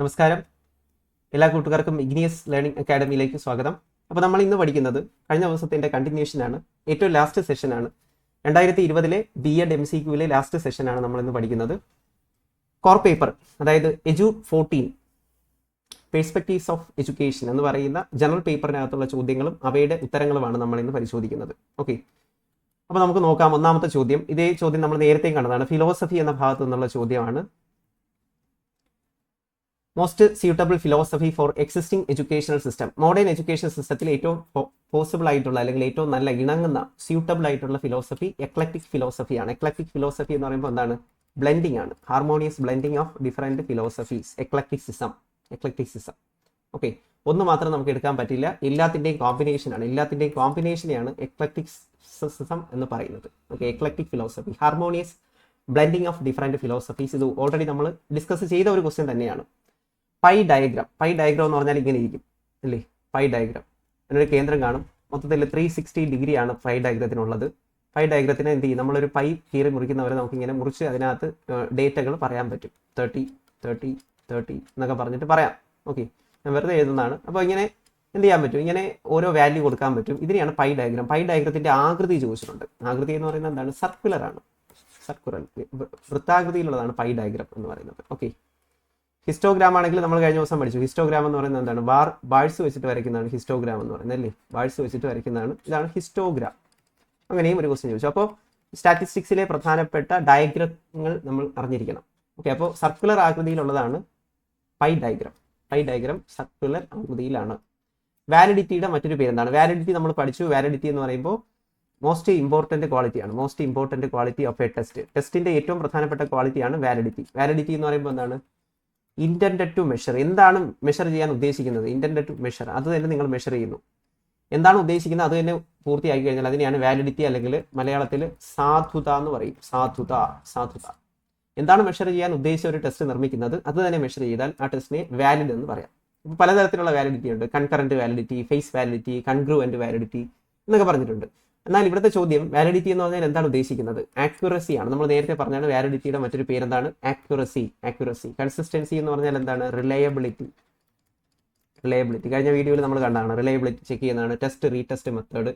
നമസ്കാരം. എല്ലാ കൂട്ടുകാർക്കും ഇഗ്നിയസ് ലേണിംഗ് അക്കാഡമിയിലേക്ക് സ്വാഗതം. അപ്പോൾ നമ്മൾ ഇന്ന് പഠിക്കുന്നത് കഴിഞ്ഞ ദിവസത്തിന്റെ കണ്ടിന്യൂഷൻ ആണ്. ഏറ്റവും ലാസ്റ്റ് സെഷൻ ആണ്. രണ്ടായിരത്തി ഇരുപതിലെ ബി എഡ് എം സി ക്യൂവിലെ ലാസ്റ്റ് സെഷൻ ആണ് നമ്മൾ ഇന്ന് പഠിക്കുന്നത്. കോർ പേപ്പർ അതായത് edu fourteen perspectives of education എന്ന് പറയുന്ന ജനറൽ പേപ്പറിനകത്തുള്ള ചോദ്യങ്ങളും അവയുടെ ഉത്തരങ്ങളുമാണ് നമ്മൾ ഇന്ന് പരിശോധിക്കുന്നത്. ഓക്കെ അപ്പോൾ നമുക്ക് നോക്കാം. ഒന്നാമത്തെ ചോദ്യം. ഇതേ ചോദ്യം നമ്മൾ നേരത്തെ കണ്ടതാണ്. ഫിലോസഫി എന്ന ഭാഗത്തു നിന്നുള്ള ചോദ്യമാണ്. Most suitable philosophy for existing educational system modern education സിസ്റ്റത്തിൽ ഏറ്റവും പോസിബിൾ ആയിട്ടുള്ള അല്ലെങ്കിൽ ഏറ്റവും നല്ല ഇണങ്ങുന്ന സ്യൂട്ടബിൾ ആയിട്ടുള്ള ഫിലോസഫി എക്ലക്റ്റിക് ഫിലോസഫിയാണ് എക്ലക്റ്റിക് ഫിലോസഫി എന്ന് പറയുമ്പോൾ എന്താണ്? ബ്ലെൻഡിങ് ആണ്. Harmonious blending of different philosophies eclectic system eclectic system okay ഒന്ന് മാത്രം നമുക്ക് എടുക്കാൻ പറ്റില്ല. എല്ലാത്തിന്റെയും കോമ്പിനേഷൻ ആണ്. എല്ലാത്തിന്റെയും കോമ്പിനേഷനെയാണ് എക്ലക്റ്റിക് സിസ്റ്റം എന്ന് പറയുന്നത്. Okay eclectic philosophy harmonious blending of different philosophies ഇത് ഓൾറെഡി നമ്മൾ ഡിസ്കസ് ചെയ്ത ഒരു ക്വസ്റ്റ്യൻ തന്നെയാണ്. Pi diagram. പൈ ഡയഗ്രാം എന്ന് പറഞ്ഞാൽ ഇങ്ങനെ ഇരിക്കും. അല്ലേ? Pie diagram. അതിനൊരു കേന്ദ്രം കാണും. മൊത്തത്തിൽ ത്രീ സിക്സ്റ്റി ഡിഗ്രി ആണ് പൈ ഡയഗ്രത്തിനുള്ളത്. പൈ ഡയഗ്രത്തിന് എന്ത് ചെയ്യും? നമ്മളൊരു പൈ കീറി മുറിക്കുന്നവരെ നമുക്ക് ഇങ്ങനെ മുറിച്ച് അതിനകത്ത് ഡേറ്റകൾ പറയാൻ പറ്റും. തേർട്ടി തേർട്ടി തേർട്ടി എന്നൊക്കെ പറഞ്ഞിട്ട് പറയാം. ഓക്കെ? ഞാൻ വെറുതെ എഴുതുന്നതാണ്. അപ്പോൾ ഇങ്ങനെ എന്ത് ചെയ്യാൻ പറ്റും? ഇങ്ങനെ ഓരോ വാല്യൂ കൊടുക്കാൻ പറ്റും. ഇതിനെയാണ് പൈ ഡയഗ്രാം. പൈ ഡയഗ്രത്തിന്റെ ആകൃതി ചോദിച്ചിട്ടുണ്ട്. ആകൃതി എന്ന് പറയുന്നത് എന്താണ്? സർക്കുലർ ആണ്. സർക്കുലർ വൃത്താകൃതിയിലുള്ളതാണ് പൈ ഡയഗ്രാം എന്ന് പറയുന്നത്. ഓക്കെ? ഹിസ്റ്റോഗ്രാം ആണെങ്കിൽ നമ്മൾ കഴിഞ്ഞ ദിവസം പഠിച്ചു. ഹിസ്റ്റോഗ്രാം എന്ന് പറയുന്നത് എന്താണ്? ബാർ ബാഴ്സ് വെച്ചിട്ട് വരയ്ക്കുന്നതാണ് ഹിസ്റ്റോഗ്രാം എന്ന് പറയുന്നത് അല്ലേ? ബാഴ്സ് വെച്ചിട്ട് വരയ്ക്കുന്നതാണ്. ഇതാണ് ഹിസ്റ്റോഗ്രാം. അങ്ങനെയും ഒരു ക്വസ്റ്റ്യൻ ചോദിച്ചു. അപ്പോൾ സ്റ്റാറ്റിസ്റ്റിക്സിലെ പ്രധാനപ്പെട്ട ഡയഗ്രങ്ങൾ നമ്മൾ അറിഞ്ഞിരിക്കണം. ഓക്കെ അപ്പോൾ circular ആകൃതിയിലുള്ളതാണ് pie diagram. Pie diagram circular ആകൃതിയിലാണ്. വാലിഡിറ്റിയുടെ മറ്റൊരു പേരെന്താണ്? വാലിഡിറ്റി നമ്മൾ പഠിച്ചു. വാലിഡിറ്റി എന്ന് പറയുമ്പോൾ മോസ്റ്റ് ഇമ്പോർട്ടന്റ് ക്വാളിറ്റിയാണ് most important quality of a test ടെസ്റ്റിന്റെ ഏറ്റവും പ്രധാനപ്പെട്ട ക്വാളിറ്റിയാണ് വാലിഡിറ്റി. വാലിഡിറ്റി എന്ന് പറയുമ്പോൾ എന്താണ്? ഇന്റൻഡഡ് ടു മെഷർ എന്താണ് മെഷർ ചെയ്യാൻ ഉദ്ദേശിക്കുന്നത്? ഇന്റൻഡഡ് ടു മെഷർ അത് തന്നെ നിങ്ങൾ മെഷർ ചെയ്യുന്നു. എന്താണ് ഉദ്ദേശിക്കുന്നത്? അത് തന്നെ പൂർത്തിയാക്കി കഴിഞ്ഞാൽ അതിനെയാണ് വാലിഡിറ്റി അല്ലെങ്കിൽ മലയാളത്തിൽ സാധുത എന്ന് പറയും. സാധുത സാധുത. എന്താണ് മെഷർ ചെയ്യാൻ ഉദ്ദേശിച്ച ഒരു ടെസ്റ്റ് നിർമ്മിക്കുന്നത്? അത് തന്നെ മെഷർ ചെയ്താൽ ആ ടെസ്റ്റിനെ വാലിഡ് എന്ന് പറയാം. ഇപ്പോൾ പലതരത്തിലുള്ള വാലിഡിറ്റി ഉണ്ട്. Concurrent validity face validity congruent validity എന്നൊക്കെ പറഞ്ഞിട്ടുണ്ട്. എന്നാൽ ഇവിടുത്തെ ചോദ്യം വാലിഡിറ്റി എന്ന് പറഞ്ഞാൽ എന്താണ് ഉദ്ദേശിക്കുന്നത്? ആക്യുറസി ആണ്. നമ്മൾ നേരത്തെ പറഞ്ഞാണ് വാലിഡിറ്റിയുടെ മറ്റൊരു പേരെന്താണ്? ആക്യുറസി ആക്യുറസി കൺസിസ്റ്റൻസി എന്ന് പറഞ്ഞാൽ എന്താണ്? റിലയബിലിറ്റി റിലയബിലിറ്റി കഴിഞ്ഞ വീഡിയോയിൽ നമ്മൾ കണ്ടതാണ്. റിലയബിലിറ്റി ചെക്ക് ചെയ്യുന്നതാണ്. Test retest method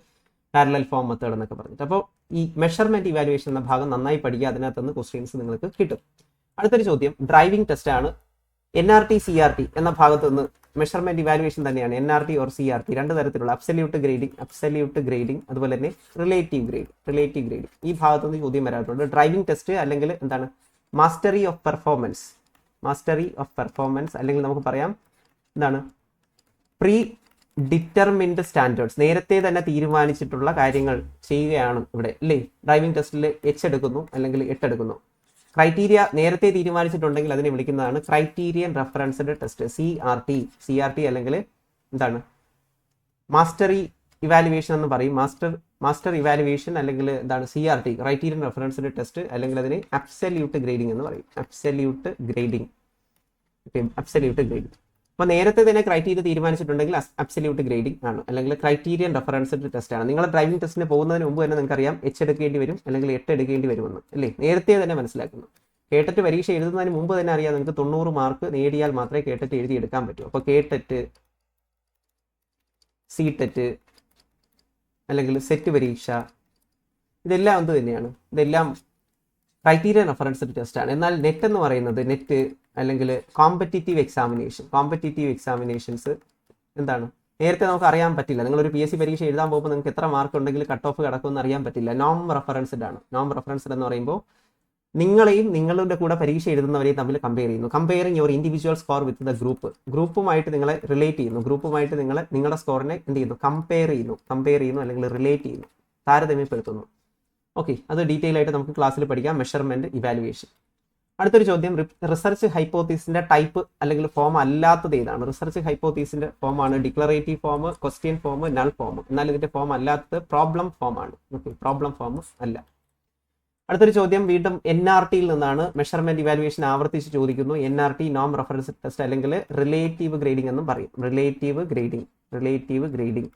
parallel form method എന്നൊക്കെ പറഞ്ഞിട്ട്. അപ്പോൾ ഈ മെഷർമെന്റ് ഇവാലുവേഷൻ എന്ന ഭാഗം നന്നായി പഠിക്കുക. അതിനകത്തുനിന്ന് ക്വസ്റ്റ്യൻസ് നിങ്ങൾക്ക് കിട്ടും. അടുത്തൊരു ചോദ്യം. ഡ്രൈവിംഗ് ടെസ്റ്റ് ആണ്. N R T C R T എന്ന ഭാഗത്ത് നിന്ന് മെഷർമെന്റ് ഇവാലുവേഷൻ തന്നെയാണ്. N R T or C R T രണ്ട് തരത്തിലുള്ള അബ്സല്യൂട്ട് ഗ്രേഡിംഗ് അബ്സല്യൂട്ട് ഗ്രേഡിംഗ് അതുപോലെ തന്നെ റിലേറ്റീവ് ഗ്രേഡ് റിലേറ്റീവ് ഗ്രേഡ് ഈ ഭാഗത്തു നിന്ന് ചോദ്യം വരാറുണ്ട്. ഡ്രൈവിംഗ് ടെസ്റ്റ് അല്ലെങ്കിൽ എന്താണ്? Mastery of performance mastery of performance അല്ലെങ്കിൽ നമുക്ക് പറയാം എന്താണ്? പ്രീ ഡിറ്റർമിൻഡ് സ്റ്റാൻഡേർഡ്സ് നേരത്തെ തന്നെ തീരുമാനിച്ചിട്ടുള്ള കാര്യങ്ങൾ ചെയ്യുകയാണ് ഇവിടെ അല്ലേ? ഡ്രൈവിംഗ് ടെസ്റ്റിൽ എച്ച് എടുക്കുന്നു അല്ലെങ്കിൽ എട്ട് എടുക്കുന്നു ക്രൈറ്റീരിയ നേരത്തെ തീരുമാനിച്ചിട്ടുണ്ടെങ്കിൽ അതിനെ വിളിക്കുന്നതാണ് criterion referenced test C R T C R T അല്ലെങ്കിൽ എന്താണ്? മാസ്റ്ററി ഇവാലുവേഷൻ എന്ന് പറയും. മാസ്റ്റർ മാസ്റ്റർ ഇവാലുവേഷൻ അല്ലെങ്കിൽ എന്താണ്? C R T criterion referenced test അല്ലെങ്കിൽ അതിന് അബ്സല്യൂട്ട് ഗ്രേഡിംഗ് എന്ന് പറയും. അബ്സല്യൂട്ട് ഗ്രേഡിംഗ് അബ്സല്യൂട്ട് ഗ്രേഡിംഗ് അപ്പോൾ നേരത്തെ തന്നെ ക്രൈറ്റീരിയ തീരുമാനിച്ചിട്ടുണ്ടെങ്കിൽ അബ്സല്യൂട്ട് ഗ്രേഡിംഗ് ആണ്. അല്ലെങ്കിൽ ക്രൈറ്റീരിയൻ റെഫറൻസ്ഡ് ടെസ്റ്റ് ആണ്. നിങ്ങൾ ഡ്രൈവിംഗ് ടെസ്റ്റിന് പോകുന്നതിന് മുമ്പ് തന്നെ നിങ്ങൾക്ക് അറിയാം എച്ച് എടുക്കേണ്ടി വരും അല്ലെങ്കിൽ എട്ട് എടുക്കേണ്ടി വരുമെന്ന് അല്ലേ? നേരത്തെ തന്നെ മനസ്സിലാക്കുന്നു. കേട്ടിട്ട് പരീക്ഷ എഴുതുന്നതിന് മുമ്പ് തന്നെ അറിയാം നിങ്ങൾക്ക് തൊണ്ണൂറ് മാർക്ക് നേടിയാൽ മാത്രമേ കേട്ടിട്ട് എഴുതി എടുക്കാൻ പറ്റൂ. അപ്പോൾ കേട്ടിട്ട് സി ടെറ്റ് അല്ലെങ്കിൽ സെറ്റ് പരീക്ഷ ഇതെല്ലാം എന്ത് തന്നെയാണ്? ഇതെല്ലാം ക്രൈറ്റീരിയൻ റെഫറൻസ്ഡ് ടെസ്റ്റ് ആണ്. എന്നാൽ നെറ്റ് എന്ന് പറയുന്നത് നെറ്റ് അല്ലെങ്കിൽ കോമ്പറ്റീറ്റീവ് എക്സാമിനേഷൻ കോമ്പറ്റീറ്റീവ് എക്സാമിനേഷൻസ് എന്താണ്? നേരത്തെ നമുക്ക് അറിയാൻ പറ്റില്ല. നിങ്ങൾ ഒരു പി എസ് സി പരീക്ഷ എഴുതാൻ പോകുമ്പോൾ നിങ്ങൾക്ക് എത്ര മാർക്ക് ഉണ്ടെങ്കിൽ കട്ട് ഓഫ് കിടക്കുമെന്ന് അറിയാൻ പറ്റില്ല. നോം റെഫറൻസ്ഡ് ആണ്. നോം റെഫറൻസ്ഡ് എന്ന് പറയുമ്പോൾ നിങ്ങളെയും നിങ്ങളുടെ കൂടെ പരീക്ഷ എഴുതുന്നവരെയും തമ്മിൽ കമ്പയർ ചെയ്യുന്നു. Comparing your individual score with the group ഗ്രൂപ്പുമായിട്ട് നിങ്ങളെ റിലേറ്റ് ചെയ്യുന്നു. ഗ്രൂപ്പുമായിട്ട് നിങ്ങളെ നിങ്ങളുടെ സ്കോറിനെ എന്ത് ചെയ്യുന്നു? കമ്പയർ ചെയ്യുന്നു. കമ്പയർ ചെയ്യുന്നു അല്ലെങ്കിൽ റിലേറ്റ് ചെയ്യുന്നു. താരതമ്യപ്പെടുത്തുന്നു. ഓക്കെ അത് ഡീറ്റെയിൽ ആയിട്ട് നമുക്ക് ക്ലാസ്സിൽ പഠിക്കാം. മെഷർമെന്റ് ഇവാലുവേഷൻ അടുത്തൊരു ചോദ്യം. റിസർച്ച് ഹൈപ്പോത്തീസിന്റെ ടൈപ്പ് അല്ലെങ്കിൽ ഫോം അല്ലാത്തത് ഏതാണ്? റിസർച്ച് ഹൈപ്പോത്തീസിന്റെ ഫോമാണ് declarative form question form null form എന്നാൽ ഇതിന്റെ ഫോം അല്ലാത്തത് പ്രോബ്ലം ഫോം ആണ്. ഓക്കെ പ്രോബ്ലം ഫോം അല്ല. അടുത്തൊരു ചോദ്യം. വീണ്ടും എൻ ആർ ടിയിൽ നിന്നാണ് മെഷർമെന്റ് ഇവാലുവേഷൻ ആവർത്തിച്ച് ചോദിക്കുന്നു. എൻ ആർ ടി നോം റെഫറൻസ് ടെസ്റ്റ് അല്ലെങ്കിൽ റിലേറ്റീവ് ഗ്രേഡിംഗ് എന്നും പറയും. റിലേറ്റീവ് ഗ്രേഡിംഗ് റിലേറ്റീവ് ഗ്രേഡിംഗ്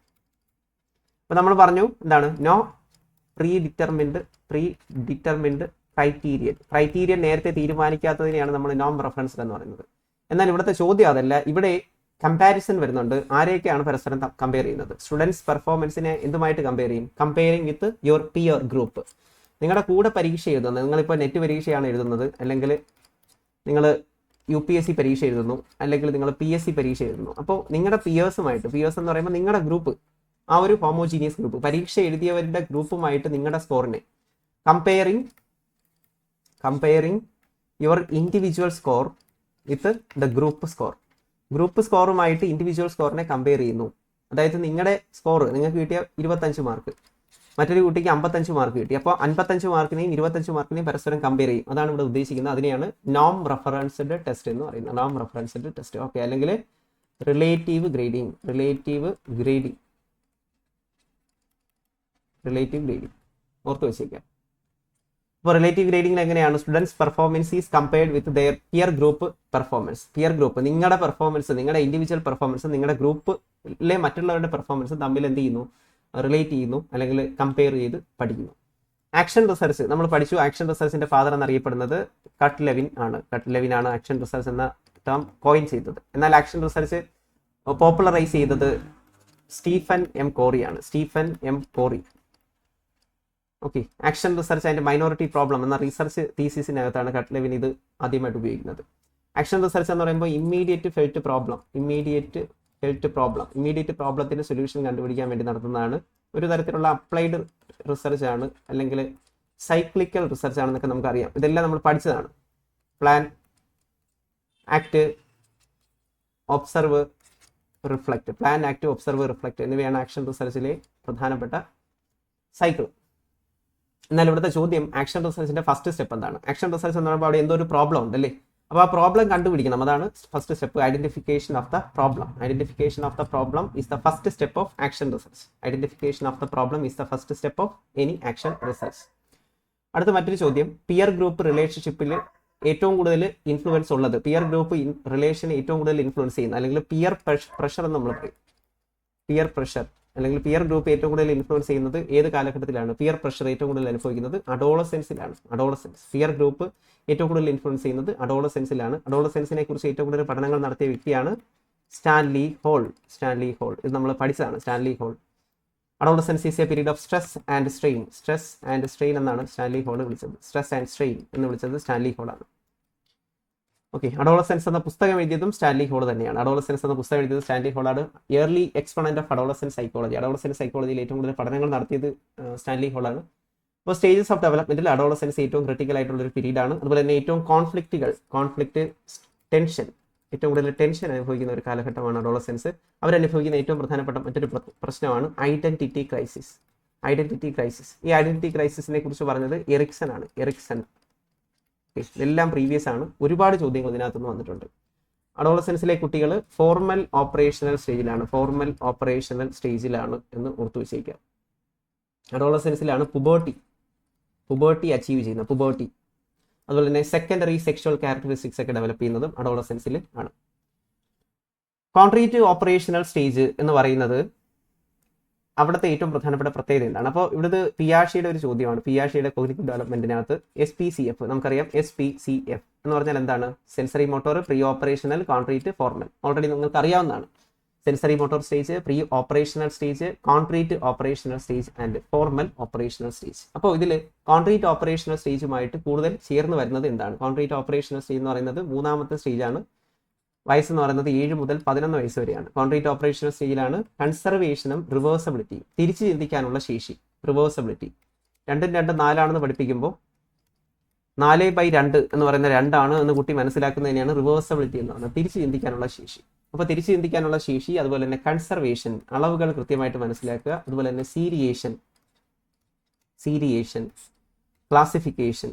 അപ്പൊ നമ്മൾ പറഞ്ഞു എന്താണ്? No predetermined predetermined criterion criterion നേരത്തെ തീരുമാനിക്കാത്തതിനെയാണ് നമ്മൾ നോം റെഫറൻസ് എന്ന് പറയുന്നത്. എന്നാൽ ഇവിടുത്തെ ചോദ്യം അതല്ല. ഇവിടെ കമ്പാരിസൺ വരുന്നുണ്ട്. ആരെയൊക്കെയാണ് പരസ്പരം കമ്പയർ ചെയ്യുന്നത്? സ്റ്റുഡൻസ് പെർഫോമൻസിനെ എന്തുമായിട്ട് കമ്പയർ ചെയ്യും? Comparing with your peer group നിങ്ങളുടെ കൂടെ പരീക്ഷ എഴുതുന്നത് നിങ്ങളിപ്പോൾ നെറ്റ് പരീക്ഷയാണ് എഴുതുന്നത് അല്ലെങ്കിൽ നിങ്ങൾ യു പി എസ് സി പരീക്ഷ എഴുതുന്നു അല്ലെങ്കിൽ നിങ്ങൾ പി എസ് സി പരീക്ഷ എഴുതുന്നു. അപ്പോൾ നിങ്ങളുടെ പിയേഴ്സുമായിട്ട് പിയേഴ്സ് എന്ന് പറയുമ്പോൾ നിങ്ങളുടെ ഗ്രൂപ്പ് ആ ഒരു ഹോമോജീനിയസ് ഗ്രൂപ്പ് പരീക്ഷ എഴുതിയവരുടെ ഗ്രൂപ്പുമായിട്ട് നിങ്ങളുടെ സ്കോറിനെ comparing comparing your individual score with the group score group സ്കോറുമായിട്ട് individual സ്കോറിനെ കമ്പയർ ചെയ്യുന്നു. അതായത് നിങ്ങളുടെ സ്കോർ നിങ്ങൾക്ക് കിട്ടിയ ഇരുപത്തഞ്ച് മാർക്ക് മറ്റൊരു കുട്ടിക്ക് അമ്പത്തഞ്ച് മാർക്ക് കിട്ടി. അപ്പോൾ അൻപത്തഞ്ച് മാർക്കിനെയും ഇരുപത്തഞ്ച് മാർക്കിനെയും പരസ്പരം കമ്പയർ ചെയ്യും. അതാണ് ഇവിടെ ഉദ്ദേശിക്കുന്നത്. അതിനെയാണ് നോം റെഫറൻസ്ഡ് ടെസ്റ്റ് എന്ന് പറയുന്നത്. നോം റെഫറൻസ്ഡ് ടെസ്റ്റ് ഓക്കെ അല്ലെങ്കിൽ relative grading relative grading relative grading ഓർത്ത് വെച്ചേക്കാം. ഇപ്പോൾ റിലേറ്റീവ് ഗ്രേഡിംഗിൽ എങ്ങനെയാണ് students performance is compared with their peer group performance peer group നിങ്ങളുടെ പെർഫോമൻസ് നിങ്ങളുടെ ഇൻഡിവിജ്വൽ പെർഫോമൻസ് നിങ്ങളുടെ ഗ്രൂപ്പിലെ മറ്റുള്ളവരുടെ പെർഫോമൻസ് തമ്മിൽ എന്ത് ചെയ്യുന്നു? റിലേറ്റ് ചെയ്യുന്നു അല്ലെങ്കിൽ കമ്പയർ ചെയ്ത് പഠിക്കുന്നു. ആക്ഷൻ റിസർച്ച് നമ്മൾ പഠിച്ചു ആക്ഷൻ റിസർച്ചിന്റെ ഫാദർ എന്നറിയപ്പെടുന്നത് കട്ട് ലെവിൻ ആണ്. കട്ട് ലെവിൻ ആണ് ആക്ഷൻ റിസർച്ച് എന്ന ടേം കോയിൻ ചെയ്തത്. എന്നാൽ ആക്ഷൻ റിസർച്ച് പോപ്പുലറൈസ് ചെയ്തത് Stephen M കോറിയാണ് Stephen M Corey. Okay action research and minority problem എന്ന റിസർച്ച് തീസിസിനകത്താണ് കട്ട്ലെവിൻ ഇത് ആദ്യമായിട്ട് ഉപയോഗിക്കുന്നത്. ആക്ഷൻ റിസർച്ച് എന്ന് പറയുമ്പോൾ immediate felt problem immediate felt problem immediate പ്രോബ്ലത്തിന് solution കണ്ടുപിടിക്കാൻ വേണ്ടി നടത്തുന്നതാണ്. ഒരു തരത്തിലുള്ള അപ്ലൈഡ് റിസർച്ച് ആണ് അല്ലെങ്കിൽ സൈക്ലിക്കൽ റിസർച്ച് ആണെന്നൊക്കെ നമുക്കറിയാം. ഇതെല്ലാം നമ്മൾ പഠിച്ചതാണ്. Plan act observe reflect plan act observe reflect എന്നിവയാണ് ആക്ഷൻ റിസർച്ചിലെ പ്രധാനപ്പെട്ട സൈക്കിൾ എന്നാൽ ഇവിടുത്തെ ചോദ്യം ആക്ഷൻ റിസർച്ചിന്റെ ഫസ്റ്റ് സ്റ്റെപ്പ് എന്താണ്? ആക്ഷൻ റിസർച്ച് എന്ന് പറയുമ്പോൾ അവിടെ എന്തോ ഒരു പ്രോബ്ലം ഉണ്ട് അല്ലേ? അപ്പോൾ ആ പ്രോബ്ലം കണ്ടുപിടിക്കണം. അതാണ് first step identification of the problem identification of the problem is the first step of action research identification of the problem is the first step of any action research അടുത്ത മറ്റൊരു ചോദ്യം. Peer group റിലേഷൻഷിപ്പിൽ ഏറ്റവും കൂടുതൽ influence ഉള്ളത്. Peer group relation ഏറ്റവും കൂടുതൽ influence ചെയ്യുന്ന അല്ലെങ്കിൽ പിയർ പ്രഷർ എന്ന് നമ്മൾ പറയും. പിയർ പ്രഷർ അല്ലെങ്കിൽ പിയർ ഗ്രൂപ്പ് ഏറ്റവും കൂടുതൽ ഇൻഫ്ലുവൻസ് ചെയ്യുന്നത് ഏത് കാലഘട്ടത്തിലാണ്? പിയർ പ്രഷർ ഏറ്റവും കൂടുതൽ അനുഭവിക്കുന്നത് അഡോളസെൻസിലാണ് അഡോളസെൻസ് പിയർ ഗ്രൂപ്പ് ഏറ്റവും കൂടുതൽ ഇൻഫ്ലുവൻസ് ചെയ്യുന്നത് അഡോളസെൻസിലാണ് അഡോളസെൻസിനെ കുറിച്ച് ഏറ്റവും കൂടുതൽ പഠനങ്ങൾ നടത്തിയ വ്യക്തിയാണ് സ്റ്റാൻലി ഹോൾ. Stanley whole. ഇത് നമ്മൾ പഠിച്ചതാണ് Stanley Hall. Adolescence is a period of stress and strain stress and strain എന്നാണ് സ്റ്റാൻലി ഹോൾ വിളിച്ചത്. സ്ട്രെസ് ആൻഡ് സ്ട്രെയിൻ എന്ന് വിളിച്ചത് സ്റ്റാൻലി ഹോൾ ആണ്. ഓക്കെ അഡോളസെൻസ് എന്ന പുസ്തകം എഴുതിയതും സ്റ്റാൻലി ഹോൾ തന്നെയാണ്. അഡോളസെൻസ് എന്ന പുസ്തകം എഴുതിയത് Stanley ഹോളാണ് early exponent of adolescence psychology adolescence സൈക്കോളജിയിൽ ഏറ്റവും കൂടുതൽ പഠനങ്ങൾ നടത്തിയത് സ്റ്റാൻലി ഹോളാണ് അപ്പോൾ സ്റ്റേജസ് ഓഫ് ഡെവലപ്മെന്റിൽ അഡോളസെൻസ് ഏറ്റവും ക്രിട്ടിക്കൽ ആയിട്ടുള്ള ഒരു പീരീഡ് ആണ്. അതുപോലെ തന്നെ ഏറ്റവും കോൺഫ്ലിക്റ്റുകൾ കോൺഫ്ലിക്റ്റ് ടെൻഷൻ ഏറ്റവും കൂടുതൽ ടെൻഷൻ അനുഭവിക്കുന്ന ഒരു കാലഘട്ടമാണ് അഡോളസെൻസ് അവരനുഭവിക്കുന്ന ഏറ്റവും പ്രധാനപ്പെട്ട മറ്റൊരു പ്രശ്നമാണ് ഐഡന്റിറ്റി ക്രൈസിസ് ഐഡന്റിറ്റി ക്രൈസിസ് ഈ ഐഡന്റിറ്റി ക്രൈസിസിനെ കുറിച്ച് പറഞ്ഞത് എറിക്സൺ ആണ്. എറിക്സൺ ഇതെല്ലാം പ്രീവിയസ് ആണ്. ഒരുപാട് ചോദ്യങ്ങൾ ഇതിനകത്തുനിന്ന് വന്നിട്ടുണ്ട്. അഡോളസെൻസിലെ കുട്ടികൾ ഫോർമൽ ഓപ്പറേഷണൽ സ്റ്റേജിലാണ് ഫോർമൽ ഓപ്പറേഷണൽ സ്റ്റേജിലാണ് എന്ന് ഓർത്തു വെച്ചേക്കാം അഡോളസെൻസിലാണ് പുബേർട്ടി പുബേർട്ടി അച്ചീവ് ചെയ്യുന്നത്. പുബേർട്ടി അതുപോലെ തന്നെ സെക്കൻഡറി സെക്ഷൽ ക്യാരക്ടറിസ്റ്റിക്സ് ഒക്കെ ഡെവലപ്പ് ചെയ്യുന്നതും അഡോളസെൻസിൽ ആണ്. കോൺട്രീറ്റ് ഓപ്പറേഷണൽ സ്റ്റേജ് എന്ന് പറയുന്നത് അവിടുത്തെ ഏറ്റവും പ്രധാനപ്പെട്ട പ്രത്യേകത എന്താണ്? അപ്പോൾ ഇവിടുത്തെ പിയാഷിയുടെ ഒരു ചോദ്യമാണ്. പിയാഷിയുടെ കോഗ്നിറ്റീവ് ഡെവലപ്മെന്റിനകത്ത് എസ് പി സി എഫ് നമുക്കറിയാം എസ് പി സി എഫ് എന്ന് പറഞ്ഞാൽ എന്താണ്? Sensory motor preoperational concrete formal already നിങ്ങൾക്ക് അറിയാവുന്നതാണ് sensory motor stage preoperational stage concrete operational stage and formal operational stage അപ്പോൾ ഇതിൽ കോൺക്രീറ്റ് ഓപ്പറേഷണൽ സ്റ്റേജുമായിട്ട് കൂടുതൽ ചേർന്ന് വരുന്നത് എന്താണ്? കോൺക്രീറ്റ് ഓപ്പറേഷണൽ സ്റ്റേജ് എന്ന് പറയുന്നത് മൂന്നാമത്തെ സ്റ്റേജാണ് വയസ്സ് എന്ന് പറയുന്നത് ഏഴ് മുതൽ പതിനൊന്ന് വയസ്സ് വരെയാണ്. കോൺക്രീറ്റ് ഓപ്പറേഷൻ സ്റ്റേജിലാണ് കൺസർവേഷനും റിവേഴ്സബിലിറ്റി തിരിച്ചു ചിന്തിക്കാനുള്ള ശേഷി റിവേഴ്സബിലിറ്റി രണ്ടും രണ്ട് നാലാണെന്ന് പഠിപ്പിക്കുമ്പോൾ നാല് ബൈ രണ്ട് എന്ന് പറയുന്ന രണ്ടാണ് എന്ന് കുട്ടി മനസ്സിലാക്കുന്നതിനെയാണ് റിവേഴ്സബിലിറ്റി എന്ന് പറയുന്നത് തിരിച്ചു ചിന്തിക്കാനുള്ള ശേഷി. അപ്പോൾ തിരിച്ചു ചിന്തിക്കാനുള്ള ശേഷി അതുപോലെ തന്നെ കൺസർവേഷൻ അളവുകൾ കൃത്യമായിട്ട് മനസ്സിലാക്കുക. അതുപോലെ തന്നെ സീരിയേഷൻ സീരിയേഷൻ ക്ലാസിഫിക്കേഷൻ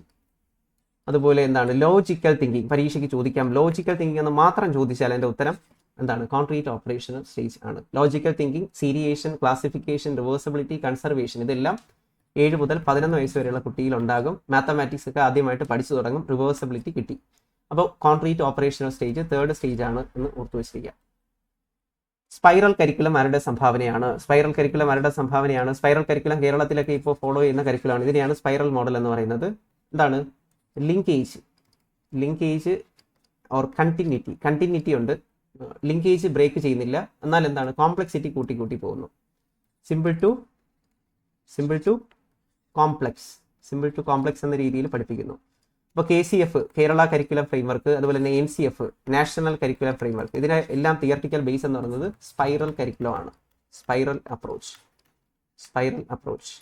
അതുപോലെ എന്താണ് ലോജിക്കൽ തിങ്കിങ് പരീക്ഷയ്ക്ക് ചോദിക്കാം. ലോജിക്കൽ തിങ്കിങ് എന്ന് മാത്രം ചോദിച്ചാൽ എന്റെ ഉത്തരം എന്താണ്? കോൺക്രീറ്റ് ഓപ്പറേഷണൽ സ്റ്റേജ് ആണ്. Logical thinking seriation classification reversibility conservation ഇതെല്ലാം ഏഴ് മുതൽ പതിനൊന്ന് വയസ്സ് വരെയുള്ള കുട്ടിയിൽ ഉണ്ടാകും മാത്തമാറ്റിക്സ് ഒക്കെ ആദ്യമായിട്ട് പഠിച്ചു തുടങ്ങും. റിവേഴ്സബിലിറ്റി കിട്ടി. അപ്പോൾ concrete operational stage third stage ആണ് എന്ന് ഓർത്തു വെച്ചിരിക്കുക. സ്പൈറൽ കരിക്കുലം ആരുടെ സംഭാവനയാണ്? സ്പൈറൽ കരിക്കുലം ആരുടെ സംഭാവനയാണ്? സ്പൈറൽ കരിക്കുലം കേരളത്തിലൊക്കെ ഇപ്പോൾ ഫോളോ ചെയ്യുന്ന കരിക്കുലമാണ് ഇതിനെയാണ് സ്പൈറൽ മോഡൽ എന്ന് പറയുന്നത്. എന്താണ്? Linkage linkage or continuity continuity ഉണ്ട്. ലിങ്കേജ് ബ്രേക്ക് ചെയ്യുന്നില്ല. എന്നാൽ എന്താണ്? കോംപ്ലക്സിറ്റി കൂട്ടി കൂട്ടി പോകുന്നു. Simple to simple to complex simple to complex എന്ന രീതിയിൽ പഠിപ്പിക്കുന്നു. ഇപ്പോൾ K C F Kerala curriculum framework അതുപോലെ തന്നെ N C F national curriculum framework ഇതിനെ എല്ലാം തിയർട്ടിക്കൽ ബേസ് എന്ന് പറയുന്നത് സ്പൈറൽ കരിക്കുലം ആണ്. Spiral approach spiral approach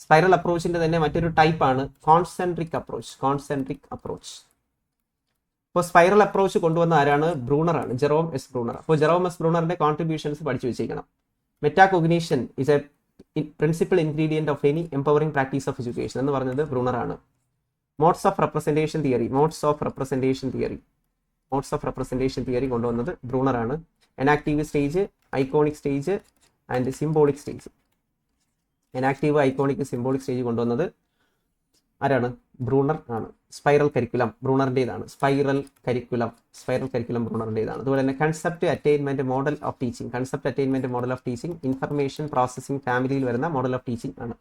spiral അപ്രോച്ചിന്റെ തന്നെ മറ്റൊരു ടൈപ്പ് ആണ് കോൺസെൻട്രിക് അപ്രോച്ച് കോൺസെൻട്രിക് അപ്രോച്ച് ഇപ്പോൾ സ്പൈറൽ അപ്രോച്ച് കൊണ്ടുവന്ന ആരാണ്? ബ്രൂണറാണ് ജെറോം എസ് ബ്രൂണർ അപ്പോൾ ജെറോം എസ് ബ്രൂണറിന്റെ കോൺട്രിബ്യൂഷൻസ് പഠിച്ചു വെച്ചിരിക്കണം metacognition is a principal ingredient of any empowering practice of education എന്ന് പറഞ്ഞത് ബ്രൂണറാണ് modes of representation theory modes of representation theory modes of representation theory കൊണ്ടുവന്നത് ബ്രൂണറാണ് enactive stage iconic stage and symbolic stage enactive iconic symbolic stage കൊണ്ടുവന്നത് ആരാണ്? Bruner ആണ്. Spiral curriculum ബ്രൂണറിന്റെതാണ് spiral curriculum spiral curriculum ബ്രൂണറിന്റെതാണ് അതുപോലെ തന്നെ concept attainment model of teaching concept attainment model of teaching information processing ഫാമിലിയിൽ വരുന്ന മോഡൽ ഓഫ് ടീച്ചിങ് ആണ്.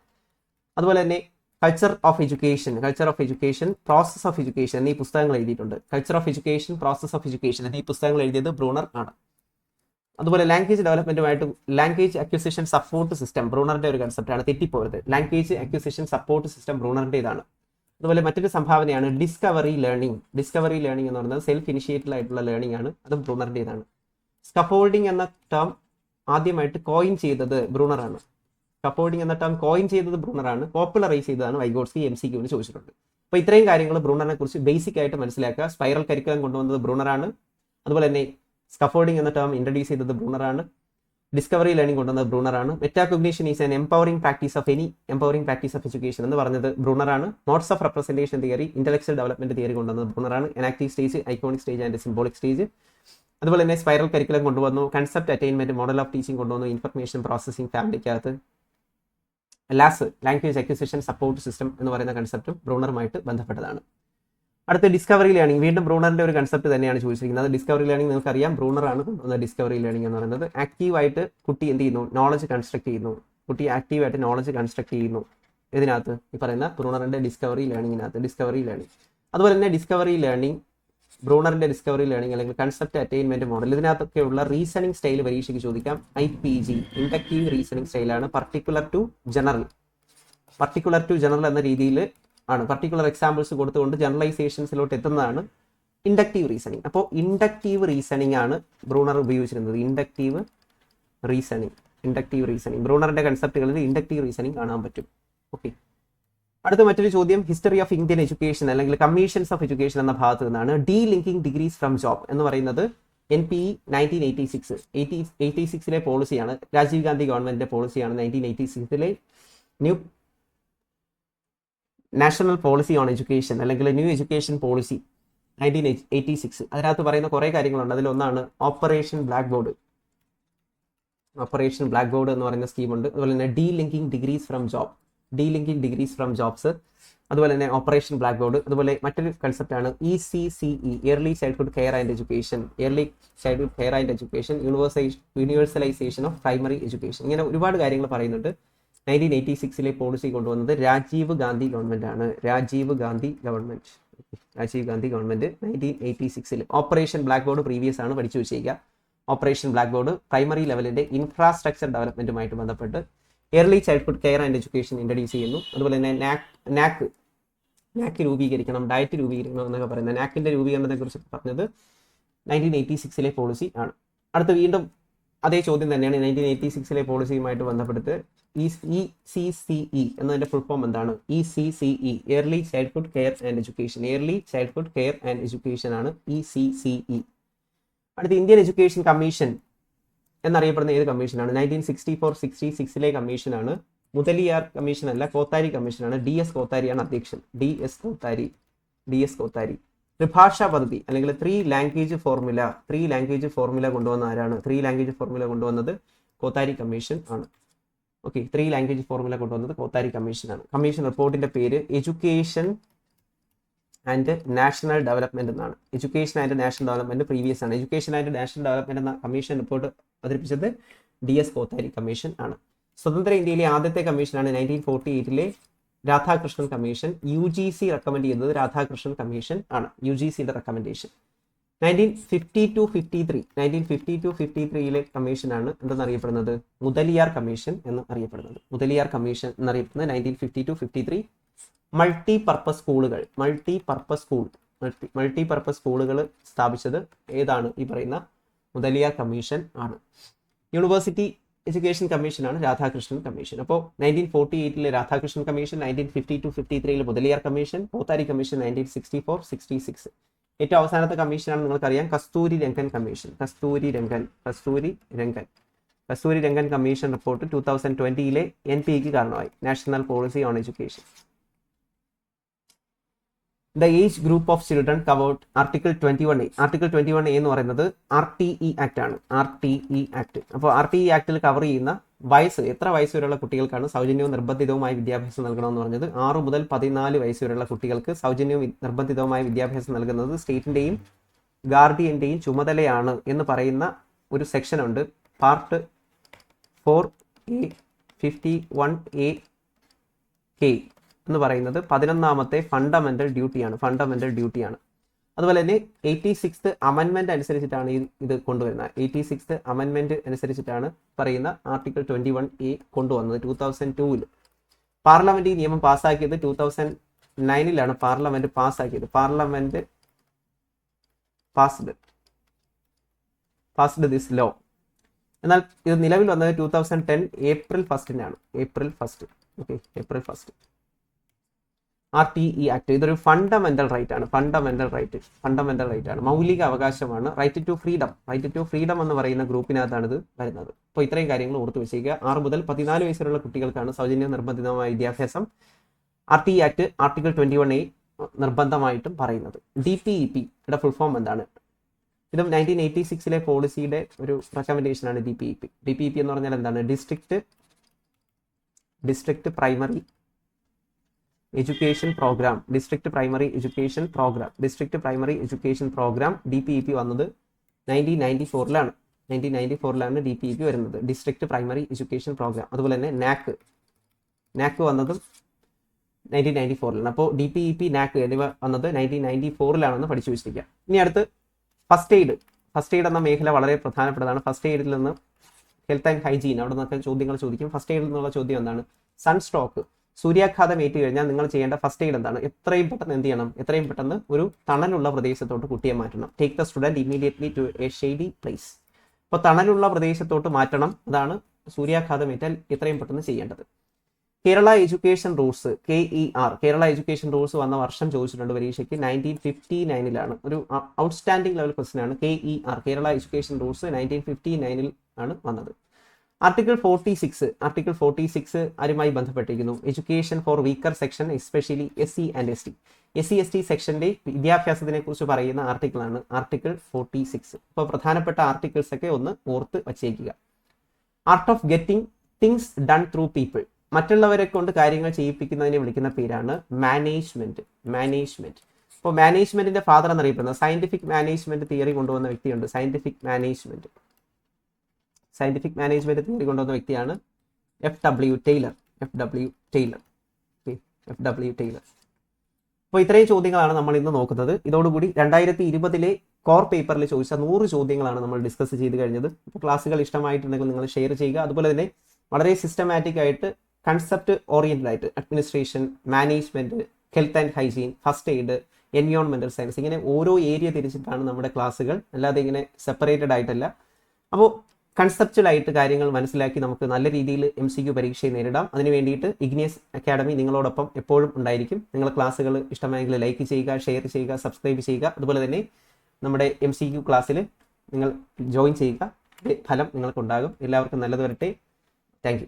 അതുപോലെ തന്നെ culture of education culture of education process of education എന്നീ പുസ്തകങ്ങൾ എഴുതിയിട്ടുണ്ട്. Culture of education process of education എന്നീ പുസ്തകങ്ങൾ എഴുതിയത് ബ്രൂണർ ആണ്. അതുപോലെ ലാംഗ്വേജ് ഡെവലപ്മെന്റുമായിട്ട് ലാംഗ്വേജ് അക്വിസിഷൻ സപ്പോർട്ട് സിസ്റ്റം ബ്രൂണറിന്റെ ഒരു കൺസെപ്റ്റാണ് തെറ്റിപ്പോയത്. ലാംഗ്വേജ് അക്വിസിഷൻ സപ്പോർട്ട് സിസ്റ്റം ബ്രൂണറിന്റെതാണ് അതുപോലെ മറ്റൊരു സംഭാവനയാണ് ഡിസ്കവറി ലേണിംഗ് ഡിസ്കവറി ലേണിംഗ് എന്ന് പറയുന്നത് സെൽഫ് ഇനിഷ്യേറ്റഡ് ആയിട്ടുള്ള ലേണിംഗ് ആണ്. അത് ബ്രൂണറിന്റെതാണ് സ്കഫോൾഡിംഗ് എന്ന ടേം ആദ്യമായിട്ട് കോയിൻ ചെയ്തത് ബ്രൂണറാണ് സ്കഫോൾഡിംഗ് എന്ന ടേം കോയിൻ ചെയ്തത് ബ്രൂണറാണ് പോപ്പുലറൈസ് ചെയ്തതാണ് വൈഗോഡ്സ്കി എം സി ക്യൂവിന് ചോദിച്ചിട്ടുണ്ട്. അപ്പോൾ ഇത്രയും കാര്യങ്ങൾ ബ്രൂണറിനെ കുറിച്ച് ബേസിക് ആയിട്ട് മനസ്സിലാക്കുക. സ്പൈറൽ കരിക്കുലം കൊണ്ടുവന്നത് ബ്രൂണറാണ് അതുപോലെ തന്നെ സ്കഫോൾഡിംഗ് എന്ന ടേം ഇൻട്രൊഡ്യൂസ് ചെയ്തത് ബ്രൂണറാണ് ഡിസ്കവറി ലേണിംഗ് കൊണ്ടുവന്നത് ബ്രൂണറാണ് metacognition is an empowering practice of any empowering practice of education എന്ന് പറഞ്ഞത് ബ്രൂണറാണ് notes of representation theory intellectual development theory കൊണ്ടുവന്നത് ബ്രൂണറാണ് enactive stage iconic stage and symbolic stage അതുപോലെ തന്നെ സ്പൈറൽ കരിക്കുലം കൊണ്ടുവന്നു. Concept attainment model of teaching കൊണ്ടുവന്നു. Information processing ഫാമിലിക്കകത്ത് LASS language acquisition support system എന്ന് പറയുന്ന കൺസെപ്റ്റും ബ്രൂണറുമായിട്ട് ബന്ധപ്പെട്ടതാണ്. അടുത്ത ഡിസ്കവറി ലേണിംഗ് വീണ്ടും ബ്രൂണറിന്റെ ഒരു കൺസെപ്റ്റ് തന്നെയാണ് ചോദിച്ചിരിക്കുന്നത്. ഡിസ്കവറി ലേണിംഗ് നിങ്ങൾക്കറിയാം. ബ്രൂണറാണ് കൊണ്ടുവന്ന ഡിസ്കവറി ലേണിംഗ് എന്ന് പറയുന്നത്. ആക്റ്റീവായിട്ട് കുട്ടി എന്ത് ചെയ്യുന്നു? നോളജ് കൺസ്ട്രക്ട് ചെയ്യുന്നു. കുട്ടി ആക്റ്റീവായിട്ട് നോളജ് കൺസ്ട്രക്ട് ചെയ്യുന്നു. ഇതിനകത്ത് ഈ പറയുന്ന ബ്രൂണറിന്റെ ഡിസ്കവറി ലേണിംഗിനകത്ത് ഡിസ്കവറി ലേണിംഗ് അതുപോലെ തന്നെ ഡിസ്കവറി ലേണിംഗ് ബ്രൂണറിന്റെ ഡിസ്കവറി ലേണിംഗ് അല്ലെങ്കിൽ കൺസെപ്റ്റ് അറ്റൈൻമെന്റ് മോഡൽ ഇതിനകത്തൊക്കെയുള്ള റീസണിങ് സ്റ്റൈൽ പരീക്ഷയ്ക്ക് ചോദിക്കാം. I P G inductive reasoning സ്റ്റൈലാണ് particular to general particular to general എന്ന രീതിയിൽ ആണ്. പർട്ടിക്കുലർ എക്സാമ്പിൾസ് കൊടുത്തുകൊണ്ട് ജനറലൈസേഷൻസിലോട്ട് എത്തുന്നതാണ് ഇൻഡക്റ്റീവ് റീസണിങ് അപ്പോൾ ഇൻഡക്റ്റീവ് റീസണിങ് ആണ് ബ്രൂണർ ഉപയോഗിച്ചിരുന്നത്. ഇൻഡക്റ്റീവ് റീസണിങ് ഇൻഡക്റ്റീവ് റീസണിങ് ബ്രൂണറിന്റെ കൺസെപ്റ്റുകളിൽ ഇൻഡക്റ്റീവ് റീസണിങ് കാണാൻ പറ്റും. ഓക്കെ അടുത്ത മറ്റൊരു ചോദ്യം ഹിസ്റ്ററി ഓഫ് ഇന്ത്യൻ എഡ്യൂക്കേഷൻ അല്ലെങ്കിൽ കമ്മീഷൻസ് ഓഫ് എഡ്യൂക്കേഷൻ എന്ന ഭാഗത്ത് നിന്നാണ് delinking degrees from job എന്ന് പറയുന്നത് N P nineteen eighty six eighty eighty സിക്സിലെ പോളിസിയാണ് രാജീവ് ഗാന്ധി ഗവൺമെന്റിന്റെ പോളിസിയാണ് nineteen eighty സിക്സിലെ new national policy on education അല്ലെങ്കിൽ new education policy nineteen eighty six അതിനകത്ത് പറയുന്ന കുറേ കാര്യങ്ങളുണ്ട്. അതിലൊന്നാണ് operation blackboard operation blackboard എന്ന് പറയുന്ന സ്കീമുണ്ട് അതുപോലെ തന്നെ delinking degrees from job delinking degrees from jobs അതുപോലെ തന്നെ ഓപ്പറേഷൻ ബ്ലാക്ക് ബോർഡ് അതുപോലെ മറ്റൊരു കൺസെപ്റ്റാണ് E C C E early childhood care and education early childhood care and education universe universalisation of primary education ഇങ്ങനെ ഒരുപാട് കാര്യങ്ങൾ പറയുന്നുണ്ട്. നയന്റീൻ എയ്റ്റി സിക്സിലെ പോളിസി കൊണ്ടുവന്നത് Rajeev Gandhi government ആണ്. Rajiv Gandhi government Rajiv Gandhi government nineteen eighty സിക്സിൽ operation blackboard previous ആണ് പഠിച്ചു വെച്ചേക്കുക ഓപ്പറേഷൻ ബ്ലാക്ക് ബോർഡ് പ്രൈമറി ലെവലിന്റെ ഇൻഫ്രാസ്ട്രക്ചർ ഡെവലപ്മെന്റുമായിട്ട് ബന്ധപ്പെട്ട് early childhood care and education introduce ചെയ്യുന്നു. അതുപോലെ തന്നെ നാക് നാക്ക് നാക്ക് രൂപീകരിക്കണം ഡയറ്റ് രൂപീകരിക്കണം എന്നൊക്കെ പറയുന്നത്. നാക്കിന്റെ രൂപീകരണത്തെക്കുറിച്ച് പറഞ്ഞത് നയന്റീൻ എയ്റ്റി സിക്സിലെ പോളിസി ആണ്. അടുത്ത വീണ്ടും അതേ ചോദ്യം തന്നെയാണ് നയന്റീൻ എയ്റ്റി സിക്സിലെ പോളിസിയുമായിട്ട് ബന്ധപ്പെടുത്ത് E E C C E full form എന്താണ്? E C C E early childhood care and education early childhood care and education ആണ് ഇ സി സി ഇ. അടുത്ത ഇന്ത്യൻ എഡ്യൂക്കേഷൻ കമ്മീഷൻ എന്നറിയപ്പെടുന്ന ഏത് കമ്മീഷനാണ് നയന്റീൻ സിക്സ്റ്റി ഫോർ സിക്സ്റ്റി സിക്സിലെ കമ്മീഷനാണ് Mudaliar commission അല്ല കോത്താരി കമ്മീഷനാണ് ഡി എസ് കോത്താരിയാണ് അധ്യക്ഷൻ. D S Kothari D S Kothari. ത്രിഭാഷാ പദ്ധതി അല്ലെങ്കിൽ three language formula three language formula കൊണ്ടുവന്ന ആരാണ്? ത്രീ ലാംഗ്വേജ് ഫോർമുല കൊണ്ടുവന്നത് കോത്താരി കമ്മീഷൻ ആണ്. ഓക്കെ ത്രീ ലാംഗ്വേജ് ഫോർമുല കൊണ്ടുവന്നത് കോത്താരി കമ്മീഷനാണ്. കമ്മീഷൻ റിപ്പോർട്ടിന്റെ പേര് എഡ്യൂക്കേഷൻ ആൻഡ് നാഷണൽ ഡെവലപ്മെന്റ് എന്നാണ്. Education and national development previous ആണ്. എഡ്യൂക്കേഷൻ ആൻഡ് നാഷണൽ ഡെവലപ്മെന്റ് എന്ന കമ്മീഷൻ റിപ്പോർട്ട് അവതരിപ്പിച്ചത് ഡി എസ് കോത്താരി കമ്മീഷൻ ആണ്. സ്വതന്ത്ര ഇന്ത്യയിലെ ആദ്യത്തെ കമ്മീഷനാണ് nineteen forty എയ്റ്റിലെ Radhakrishnan commission. U G C recommend ചെയ്യുന്നത് രാധാകൃഷ്ണൻ കമ്മീഷൻ ആണ്. യു ജി സിയുടെ recommendation nineteen fifty two fifty three nineteen fifty two fifty ത്രീയിലെ കമ്മീഷനാണ് എന്തെന്നറിയപ്പെടുന്നത്? മുതലിയാർ കമ്മീഷൻ എന്ന് അറിയപ്പെടുന്നത്. മുതലിയാർ കമ്മീഷൻ എന്നറിയപ്പെടുന്നത് nineteen fifty two fifty three multipurpose സ്കൂളുകൾ multipurpose school multipurpose സ്കൂളുകൾ സ്ഥാപിച്ചത് ഏതാണ്? ഈ പറയുന്ന മുതലിയാർ കമ്മീഷൻ ആണ്. യൂണിവേഴ്സിറ്റി എഡ്യൂക്കേഷൻ കമ്മീഷനാണ് രാധാകൃഷ്ണൻ കമ്മീഷൻ അപ്പോൾ nineteen forty എയ്റ്റിലെ Radhakrishnan commission nineteen fifty two fifty ത്രീയിലെ Mudaliar commission Kothari commission nineteen sixty four sixty six ഏറ്റവും അവസാനത്തെ കമ്മീഷനാണ് നിങ്ങൾക്കറിയാം. Kasturi Rangan commission Kasturi Rangan. Kasturi Rangan. Kasturi Rangan commission report two thousand ട്വന്റിയിലെ N P ഇക്ക് കാരണമായി. National policy on education the age group of children covered article twenty one A article twenty one A എന്ന് പറയുന്നത് R T E act ആണ്. R T E act അപ്പോൾ R T E ആക്ടിൽ cover ചെയ്യുന്ന വയസ്സ് എത്ര വയസ്സ് വരെയുള്ള കുട്ടികൾക്കാണ് സൗജന്യവും നിർബന്ധിതവുമായ വിദ്യാഭ്യാസം നൽകണമെന്ന് പറഞ്ഞത്? ആറ് മുതൽ പതിനാല് വയസ്സ് വരെയുള്ള കുട്ടികൾക്ക് സൗജന്യവും നിർബന്ധിതവുമായ വിദ്യാഭ്യാസം നൽകുന്നത് സ്റ്റേറ്റിന്റെയും ഗാർഡിയന്റെയും ചുമതലയാണ് എന്ന് പറയുന്ന ഒരു സെക്ഷൻ ഉണ്ട്. Part four A fifty one A K എന്ന് പറയുന്നത് പതിനൊന്നാമത്തെ ഫണ്ടമെന്റൽ ഡ്യൂട്ടിയാണ് ഫണ്ടമെന്റൽ ഡ്യൂട്ടിയാണ് അതുപോലെ തന്നെ എയ്റ്റി സിക്സ് അമെൻമെന്റ് അനുസരിച്ചിട്ടാണ് ഇത് കൊണ്ടുവരുന്നത്. എയ്റ്റി സിക്സ് അമെൻമെന്റ് അനുസരിച്ചിട്ടാണ് പറയുന്ന ആർട്ടിക്കിൾ ട്വന്റി വൺ എ കൊണ്ടുവന്നത് ടൂ തൗസൻഡ് ടൂവിൽ പാർലമെന്റ് ഈ നിയമം പാസ്സാക്കിയത് ടൂ തൗസൻഡ് നയനിലാണ് parliament പാസ്സാക്കിയത്. Parliament passed passed this law എന്നാൽ ഇത് നിലവിൽ വന്നത് two thousand ten April ഫസ്റ്റിനാണ് April first okay April first R T E act ഇതൊരു ഫണ്ടമെന്റൽ റൈറ്റ് ആണ്. ഫണ്ടമെന്റൽ റൈറ്റ് ഫണ്ടമെന്റൽ റൈറ്റ് ആണ്. മൗലിക അവകാശമാണ്. Right to freedom right to freedom എന്ന് പറയുന്ന ഗ്രൂപ്പിനകത്താണ് ഇത് വരുന്നത്. അപ്പോൾ ഇത്രയും കാര്യങ്ങൾ ഓർത്ത് വെച്ചേക്കുക. ആറ് മുതൽ പതിനാല് വയസ്സുള്ള കുട്ടികൾക്കാണ് സൗജന്യ നിർബന്ധിതമായ വിദ്യാഭ്യാസം. R T act article twenty one A നിർബന്ധമായിട്ടും പറയുന്നത്. ഡി പി ഇ പിയുടെ ഫുൾ ഫോം എന്താണ്? ഇതും നയന്റീൻ എയ്റ്റി സിക്സിലെ പോളിസിയുടെ ഒരു റെക്കമെൻഡേഷൻ ആണ് D P E P D P E P എന്ന് പറഞ്ഞാൽ എന്താണ്? District district primary education programme district primary education programme. District primary education programme D P E P വന്നത് നയന്റീൻ നയന്റി ഫോറിലാണ് നയന്റീൻ നയന്റി ഫോറിലാണ് ഡി പി ഇ പി വരുന്നത്. District primary education programme. അതുപോലെ തന്നെ നാക്ക്. നാക്ക് വന്നതും നയന്റീൻ നയന്റി ഫോറിലാണ് അപ്പോൾ ഡി പി ഇ പി നാക്ക് എന്നിവ വന്നത് നയന്റീൻ നയന്റി ഫോറിലാണെന്ന് പഠിച്ചു വെച്ചിരിക്കുക. ഇനി അടുത്ത് ഫസ്റ്റ് എയ്ഡ് ഫസ്റ്റ് എയ്ഡ് എന്ന മേഖല വളരെ പ്രധാനപ്പെട്ടതാണ്. ഫസ്റ്റ് എയ്ഡിൽ നിന്ന് ഹെൽത്ത് ആൻഡ് ഹൈജീൻ അവിടെ നിന്നൊക്കെ ചോദ്യങ്ങൾ ചോദിക്കും. ഫസ്റ്റ് എയ്ഡിൽ നിന്നുള്ള ചോദ്യം എന്താണ്? സൺസ്ട്രോക്ക് സൂര്യാഘാതം ഏറ്റു കഴിഞ്ഞാൽ നിങ്ങൾ ചെയ്യേണ്ട ഫസ്റ്റ് എയ്ഡ് എന്താണ്? എത്രയും പെട്ടെന്ന് എന്ത് ചെയ്യണം? എത്രയും പെട്ടെന്ന് ഒരു തണലുള്ള പ്രദേശത്തോട്ട് കുട്ടിയെ മാറ്റണം. Take the student immediately to a shady place അപ്പോൾ തണലുള്ള പ്രദേശത്തോട്ട് മാറ്റണം. അതാണ് സൂര്യാഘാതം ഏറ്റാൽ എത്രയും പെട്ടെന്ന് ചെയ്യേണ്ടത്. Kerala education rules K E R Kerala education rules വന്ന വർഷം ചോദിച്ചിട്ടുണ്ട് പരീക്ഷയ്ക്ക്. നയന്റീൻ ഫിഫ്റ്റി നയനിലാണ് ഒരു ഔട്ട്സ്റ്റാൻഡിംഗ് ലെവൽ ക്വസ്റ്റൻ ആണ് K E R Kerala education rules nineteen fifty നയനിൽ ആണ് വന്നത്. Article forty six article forty six ആരുമായി ബന്ധപ്പെട്ടിരിക്കുന്നു. Education for weaker section especially S C and S T S C S T സെക്ഷന്റെ വിദ്യാഭ്യാസത്തിനെ കുറിച്ച് പറയുന്ന article ആണ് ആർട്ടിക്കിൾ ഫോർട്ടി സിക്സ് അപ്പോൾ പ്രധാനപ്പെട്ട ആർട്ടിക്കിൾസ് ഒക്കെ ഒന്ന് ഓർത്ത് വച്ചേക്കുക. Art of getting things done through people മറ്റുള്ളവരെ കൊണ്ട് കാര്യങ്ങൾ ചെയ്യിപ്പിക്കുന്നതിനെ വിളിക്കുന്ന പേരാണ് മാനേജ്മെന്റ് മാനേജ്മെന്റ് ഇപ്പോൾ മാനേജ്മെന്റിന്റെ ഫാദർ എന്നറിയപ്പെടുന്നത് സയന്റിഫിക് മാനേജ്മെന്റ് തിയറി കൊണ്ടുവന്ന വ്യക്തിയുണ്ട്. Scientific management scientific management theory കൊണ്ടുവന്ന വ്യക്തിയാണ് F W Taylor F W Taylor F W Taylor അപ്പോൾ ഇത്രയും ചോദ്യങ്ങളാണ് നമ്മൾ ഇന്ന് നോക്കുന്നത്. ഇതോടുകൂടി രണ്ടായിരത്തി ഇരുപതിലെ കോർ പേപ്പറിൽ ചോദിച്ച നൂറ് ചോദ്യങ്ങളാണ് നമ്മൾ ഡിസ്കസ് ചെയ്ത് കഴിഞ്ഞത്. അപ്പോൾ ക്ലാസ്സുകൾ ഇഷ്ടമായിട്ടുണ്ടെങ്കിൽ നിങ്ങൾ ഷെയർ ചെയ്യുക. അതുപോലെ തന്നെ വളരെ സിസ്റ്റമാറ്റിക് ആയിട്ട് കൺസെപ്റ്റ് ഓറിയന്റഡ് ആയിട്ട് administration management health and hygiene first aid എൻവയോൺമെന്റൽ science ഇങ്ങനെ ഓരോ ഏരിയ തിരിച്ചിട്ടാണ് നമ്മുടെ ക്ലാസ്സുകൾ അല്ലാതെ ഇങ്ങനെ സെപ്പറേറ്റഡ് ആയിട്ടല്ല. അപ്പോൾ കൺസെപ്റ്റൽ ആയിട്ട് കാര്യങ്ങൾ മനസ്സിലാക്കി നമുക്ക് നല്ല രീതിയിൽ എം സി ക്യു പരീക്ഷയെ നേരിടാം. അതിന് വേണ്ടിയിട്ട് ഇഗ്നിയസ് അക്കാഡമി നിങ്ങളോടൊപ്പം എപ്പോഴും ഉണ്ടായിരിക്കും. നിങ്ങൾ ക്ലാസ്സുകൾ ഇഷ്ടമായെങ്കിൽ ലൈക്ക് ചെയ്യുക ഷെയർ ചെയ്യുക സബ്സ്ക്രൈബ് ചെയ്യുക. അതുപോലെ തന്നെ നമ്മുടെ എം സി ക്യു ക്ലാസ്സിൽ നിങ്ങൾ ജോയിൻ ചെയ്യുക. ഫലം നിങ്ങൾക്കുണ്ടാകും. എല്ലാവർക്കും നല്ലത് വരട്ടെ. താങ്ക്